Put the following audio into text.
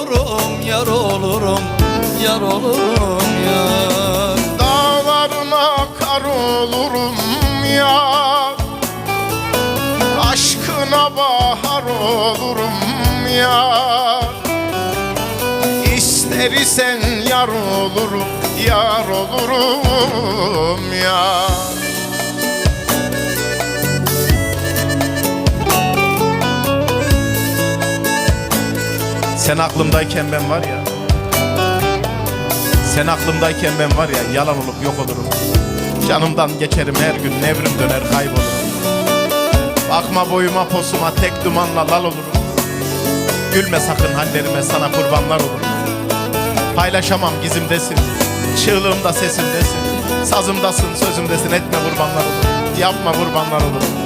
olurum, yar olurum, yar olurum yar. Dağlarına kar olurum ya Aşkına bahar olurum ya İster isen yar olurum, yar olurum ya Sen aklımdayken ben var ya. Sen aklımdayken ben var ya yalan olup yok olurum. Canımdan geçerim her gün nevrim döner kaybolurum. Bakma boyuma posuma tek dumanla lal olurum. Gülme sakın hallerime sana kurbanlar olurum. Paylaşamam gizimdesin. Çığlığımda sesimdesin. Sazımdasın sözümdesin etme kurbanlar olurum. Yapma kurbanlar olurum